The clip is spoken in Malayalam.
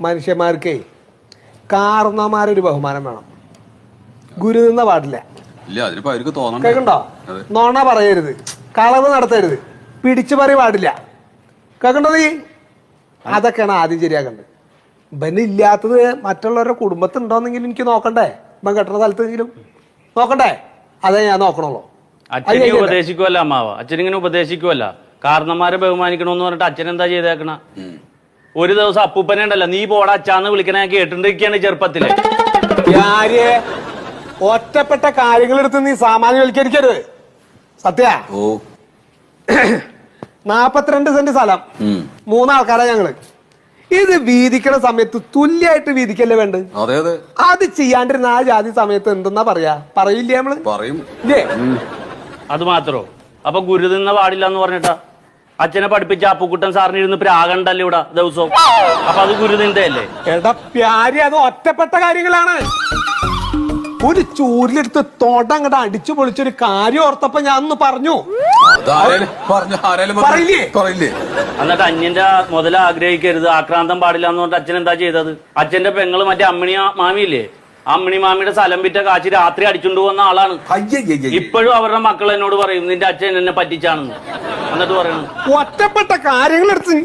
മനുഷ്യന്മാർക്കേ കാർന്നമാരൊരു ബഹുമാനം വേണം. ഗുരു നിന്ന പാടില്ല. കേൾക്കണ്ടോ. നോണ പറയരുത്. കളവ് നടത്തരുത്. പിടിച്ചു പറി പാടില്ല. കേൾക്കണ്ടോ നീ? അതൊക്കെയാണ് ആദ്യം ശരിയാക്കേണ്ടത്. ഇവന് ഇല്ലാത്തത് മറ്റുള്ളവരുടെ കുടുംബത്തുണ്ടോന്നെങ്കിലും എനിക്ക് നോക്കണ്ടേ? ഇവൻ കെട്ടുന്ന സ്ഥലത്തെങ്കിലും. നോക്കണ്ടേ? അതേ ഞാൻ നോക്കണല്ലോ അച്ഛനെ. ഉപദേശിക്കുമല്ല അമ്മാവ. അച്ഛനിങ്ങനെ ഉപദേശിക്കുമല്ല കാരണന്മാരെ ബഹുമാനിക്കണമെന്ന് പറഞ്ഞിട്ട് അച്ഛൻ എന്താ ചെയ്തേക്കണ ഒരു ദിവസം അപ്പൂപ്പനെ ഉണ്ടല്ലോ നീ പോടാ അച്ചാന്ന് വിളിക്കണ ഞാൻ കേട്ടിട്ടിരിക്കാണ് ചെറുപ്പത്തിൽ. ഞാൻ ഒറ്റപ്പെട്ട കാര്യങ്ങളെടുത്ത് നീ സാമാന്യവൽക്കരിക്കരുത്. സത്യ? ഓ. നാപ്പത്തിരണ്ട് സെന്റ് സ്ഥലം. മൂന്നാൾക്കാരാ ഞങ്ങൾ. ഇത് വീതിക്കണ സമയത്ത് തുല്യായിട്ട് വീതിക്കല്ലേ വേണ്ട അതെ അതെ. അത് ചെയ്യാണ്ടിരുന്ന ആ ജാതി സമയത്ത് എന്തെന്നാ പറയാ? പറയില്ലേ നമ്മൾ? പറയും. ഇല്ലേ? അത് മാത്രോ? അപ്പൊ ഗുരു നിന്ന പാടില്ല എന്ന് പറഞ്ഞിട്ടാ? അച്ഛനെ പഠിപ്പിച്ച അപ്പുക്കുട്ടൻ സാറിന് ഇരുന്ന് പ്രാഗണ്ടല്ലേ ഇവിടെ ദിവസവും? അപ്പൊ അത് ഗുരു നിന്ദയല്ലേ എടാ പ്യാരി അത് ഒറ്റപ്പെട്ട കാര്യങ്ങളാണ്. ഒരു ചൂരിലെടുത്ത് തോട്ടം അങ്ങോട്ട് അടിച്ചു പൊളിച്ചൊരു കാര്യം ഓർത്തപ്പോ ഞാൻ ഒന്ന് പറഞ്ഞു. എന്നിട്ട് അന്യന്റെ മുതൽ ആഗ്രഹിക്കരുത് ആക്രാന്തം പാടില്ല എന്ന് പറഞ്ഞിട്ട് അച്ഛൻ എന്താ ചെയ്തത്? അച്ഛന്റെ പെങ്ങൾ മറ്റേ അമ്മിണി മാമിയില്ലേ? അമ്മിണി മാമിയുടെ സ്ഥലം വിറ്റ കാശി രാത്രി അടിച്ചുകൊണ്ട് പോകുന്ന ആളാണ്. ഇപ്പോഴും അവരുടെ മക്കൾ എന്നോട് പറയും നിന്റെ അച്ഛൻ എന്നെ പറ്റിച്ചാണെന്ന്. എന്നിട്ട് പറയണു. ഒറ്റപ്പെട്ട കാര്യങ്ങളെടുത്ത്